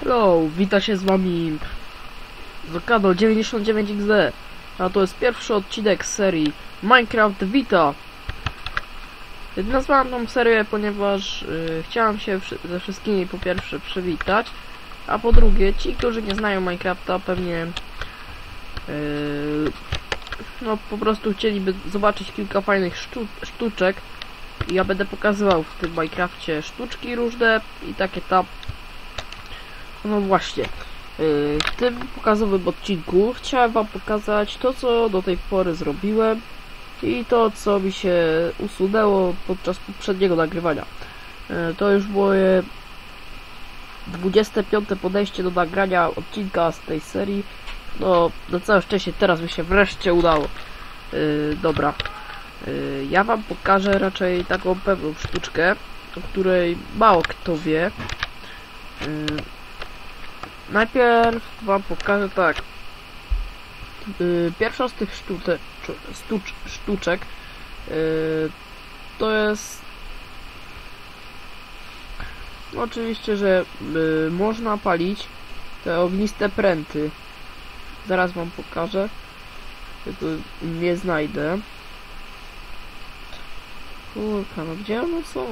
Hello, wita się z wami Zokado 99XD A to jest pierwszy odcinek z serii Minecraft Vita. Nazwałem tą serię, ponieważ y, chciałem się ze wszystkimi po pierwsze przywitać A po drugie, ci, którzy nie znają Minecrafta pewnie y, No po prostu chcieliby zobaczyć kilka fajnych sztu sztuczek. Ja będę pokazywał w tym Minecrafcie sztuczki różne i takie tam no właśnie, yy, w tym pokazowym odcinku chciałem wam pokazać to, co do tej pory zrobiłem i to, co mi się usunęło podczas poprzedniego nagrywania. Yy, to już moje 25 podejście do nagrania odcinka z tej serii. No, na całe szczęście teraz mi się wreszcie udało. Yy, dobra. Ja wam pokażę raczej taką pewną sztuczkę, o której mało kto wie. Najpierw wam pokażę tak. Yy, pierwsza z tych stucz, sztuczek yy, to jest no oczywiście, że yy, można palić te ogniste pręty. Zaraz wam pokażę. Tylko nie znajdę. Kurka, no gdzie one są?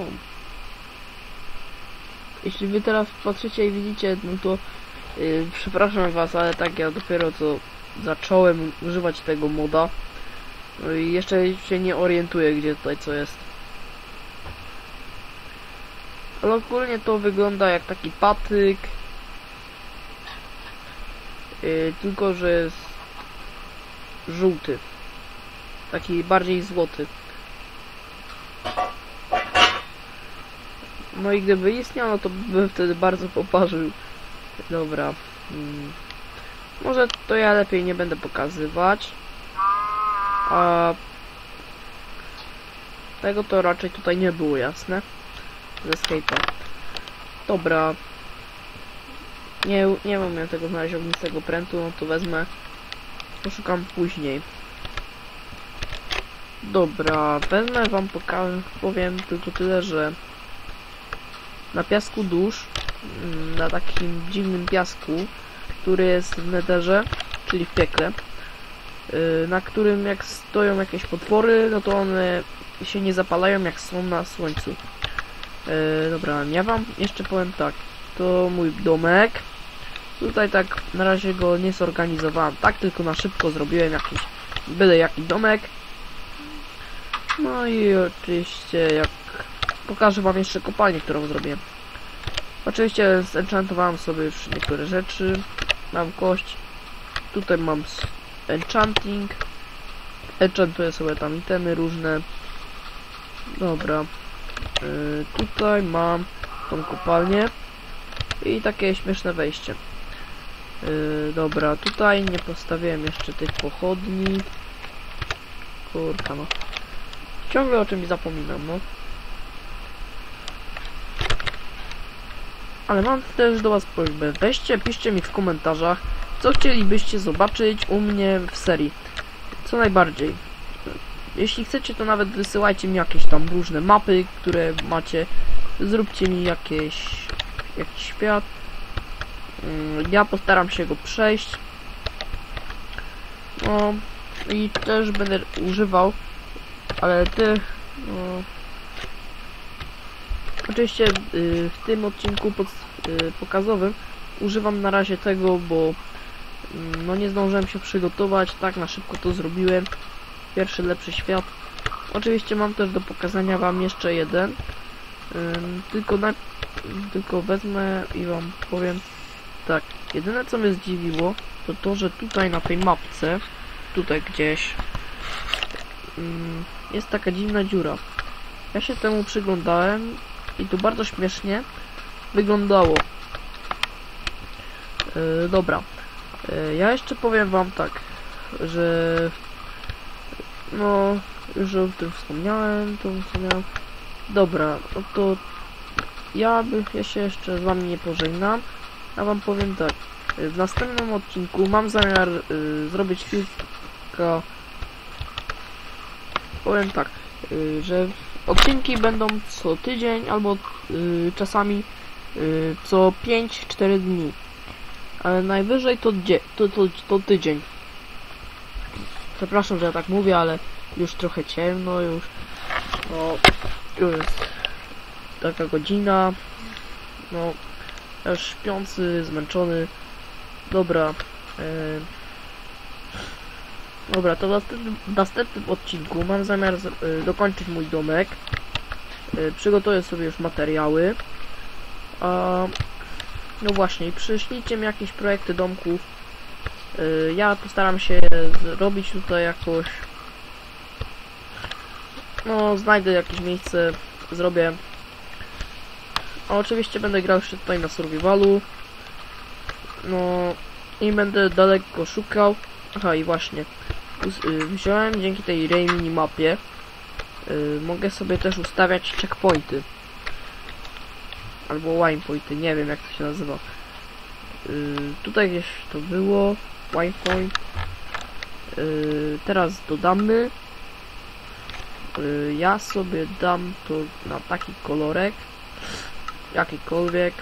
Jeśli wy teraz patrzycie i widzicie, no to przepraszam was, ale tak ja dopiero co zacząłem używać tego moda. No i jeszcze się nie orientuję, gdzie tutaj co jest. Ale ogólnie to wygląda jak taki patyk. Yy, tylko, że jest żółty. Taki bardziej złoty. No i gdyby istniał, no to bym wtedy bardzo poparzył. Dobra. Mm. Może to ja lepiej nie będę pokazywać. A tego to raczej tutaj nie było jasne. Ze Escape'a. Dobra. Nie, nie mam ja tego znaleźć ognistego prętu, no to wezmę. Poszukam później. Dobra, wezmę wam pokażę, powiem tylko tyle, że na piasku dusz na takim dziwnym piasku, który jest w netherze, czyli w piekle, yy, na którym jak stoją jakieś potwory, no to one się nie zapalają jak są na słońcu. Yy, dobra, ja wam jeszcze powiem tak, to mój domek. Tutaj tak na razie go nie zorganizowałem, tak tylko na szybko zrobiłem jakiś byle jaki domek. No i oczywiście jak pokażę wam jeszcze kopalnię, którą zrobiłem. Oczywiście zenchantowałem sobie już niektóre rzeczy. Mam kość. Tutaj mam enchanting. Enchantuję sobie tam itemy różne. Dobra. Yy, tutaj mam tą kopalnię. I takie śmieszne wejście. Yy, dobra, tutaj nie postawiłem jeszcze tych pochodni. Kurka no. Ciągle o czymś zapominam, no. Ale mam też do Was prośbę. Weźcie, piszcie mi w komentarzach, co chcielibyście zobaczyć u mnie w serii. Co najbardziej. Jeśli chcecie, to nawet wysyłajcie mi jakieś tam różne mapy, które macie. Zróbcie mi jakieś, jakiś świat. Mm, Ja postaram się go przejść. No i też będę używał, ale ty, no, Oczywiście y, w tym odcinku y, pokazowym używam na razie tego, bo mm, no nie zdążyłem się przygotować, tak na szybko to zrobiłem. Pierwszy lepszy świat. Oczywiście mam też do pokazania wam jeszcze jeden. Tylko na, tylko wezmę i wam powiem tak. Jedyne co mnie zdziwiło to to, że tutaj na tej mapce, tutaj gdzieś jest taka dziwna dziura. Ja się temu przyglądałem i to bardzo śmiesznie wyglądało. Yy, dobra. Yy, ja jeszcze powiem wam tak, że no, już o tym wspomniałem, to wspomniałem. Dobra, no to ja, by, ja się jeszcze z wami nie pożegnam. Ja wam powiem tak. yy, W następnym odcinku mam zamiar yy, zrobić kilka powiem tak, że odcinki będą co tydzień albo yy, czasami y, co 5-4 dni. Ale najwyżej to, to, to, to tydzień. Przepraszam, że ja tak mówię, ale już trochę ciemno, już no, już jest taka godzina. No, już śpiący, zmęczony. Dobra. e, Dobra, to w następnym, odcinku mam zamiar y, dokończyć mój domek. Y, przygotuję sobie już materiały. A, no właśnie, przyślijcie mi jakieś projekty domków. Y, ja postaram się zrobić tutaj jakoś. No, znajdę jakieś miejsce, zrobię. A oczywiście będę grał jeszcze tutaj na survivalu. No i będę daleko szukał. Aha, i właśnie. Y, wziąłem dzięki tej Ray minimapie. Y, mogę sobie też ustawiać checkpointy. Albo winepointy, nie wiem jak to się nazywa. Y, tutaj gdzieś to było. Winepoint. Teraz dodamy. Ja sobie dam to na taki kolorek. Jakikolwiek.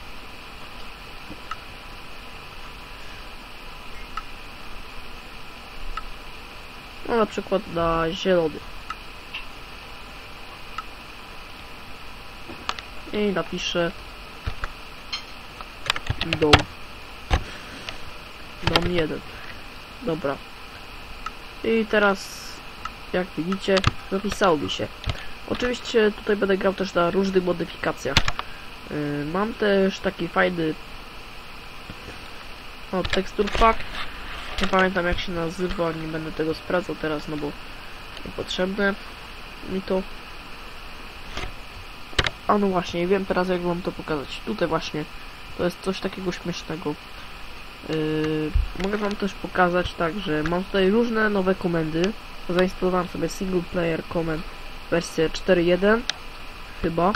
No na przykład na zielony. I napiszę dom. Dom 1. Dobra. I teraz, jak widzicie, zapisało mi się. Oczywiście tutaj będę grał też na różnych modyfikacjach. Yy, mam też taki fajny o, tekstur pack. Nie pamiętam jak się nazywa, nie będę tego sprawdzał teraz, no bo niepotrzebne mi to. A no właśnie, wiem teraz jak wam to pokazać. Tutaj właśnie, to jest coś takiego śmiesznego. Yy, mogę wam też pokazać tak, że mam tutaj różne nowe komendy. Zainstalowałem sobie single player command wersję 4.1 chyba.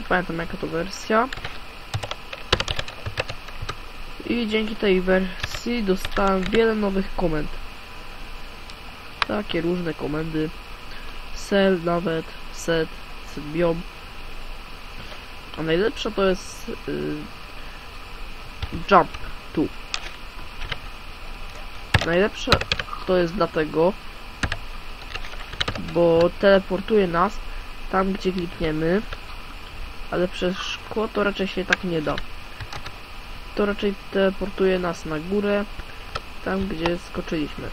Nie pamiętam jaka to wersja. I dzięki tej wersji dostałem wiele nowych komend. Takie różne komendy. Sell nawet, set, set biom. A najlepsza to jest yy, jump tu. Najlepsze to jest dlatego, bo teleportuje nas tam, gdzie klikniemy, ale przez szkło to raczej się tak nie da. To raczej teleportuje nas na górę, tam gdzie skoczyliśmy.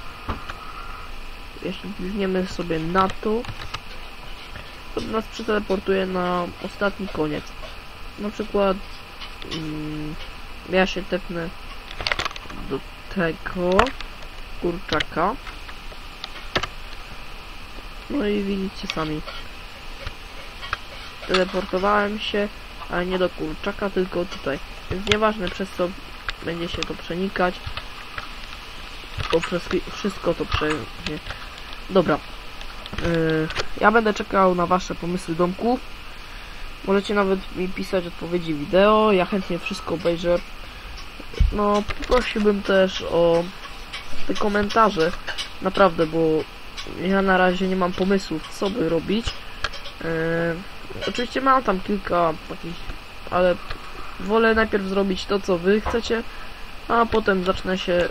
Jeśli klikniemy sobie na to, to nas przeteleportuje na ostatni koniec. Na przykład mm, ja się tepnę do tego kurczaka. No i widzicie sami. Teleportowałem się, ale nie do kurczaka, tylko tutaj. Więc nieważne przez co będzie się to przenikać. Bo wszystko to przejdzie. Dobra. Yy, ja będę czekał na wasze pomysły domków. Możecie nawet mi pisać odpowiedzi wideo. Ja chętnie wszystko obejrzę. No, prosiłbym też o te komentarze. Naprawdę, bo ja na razie nie mam pomysłów, co by robić. Yy, oczywiście mam tam kilka takich, ale wolę najpierw zrobić to, co wy chcecie, a potem zacznę się,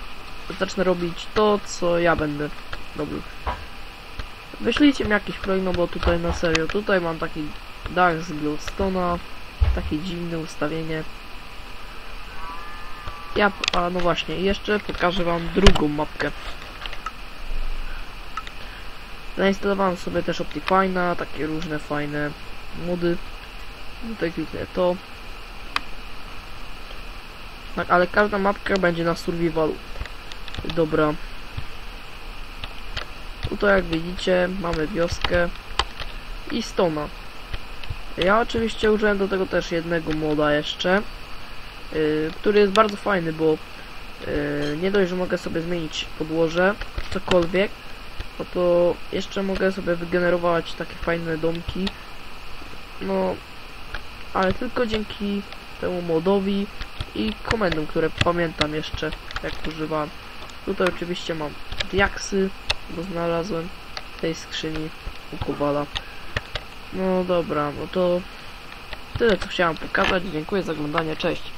zacznę robić to, co ja będę robił. Wyślijcie mi jakiś projekt, no bo tutaj na serio, tutaj mam taki dach z glowstone'a, takie dziwne ustawienie. Ja, a no właśnie, jeszcze pokażę wam drugą mapkę. Zainstalowałem sobie też Optifine'a, takie różne fajne mody. Tutaj kliknę to. Tak, ale każda mapka będzie na survivalu. Dobra. Tutaj jak widzicie mamy wioskę i stona. Ja oczywiście użyłem do tego też jednego moda jeszcze, yy, który jest bardzo fajny, bo yy, nie dość, że mogę sobie zmienić podłoże, cokolwiek, no to jeszcze mogę sobie wygenerować takie fajne domki. No, ale tylko dzięki temu modowi i komendom, które pamiętam jeszcze, jak używałem. Tutaj oczywiście mam diaksy, bo znalazłem w tej skrzyni u Kowala. No dobra, no to tyle co chciałem pokazać. Dziękuję za oglądanie, cześć.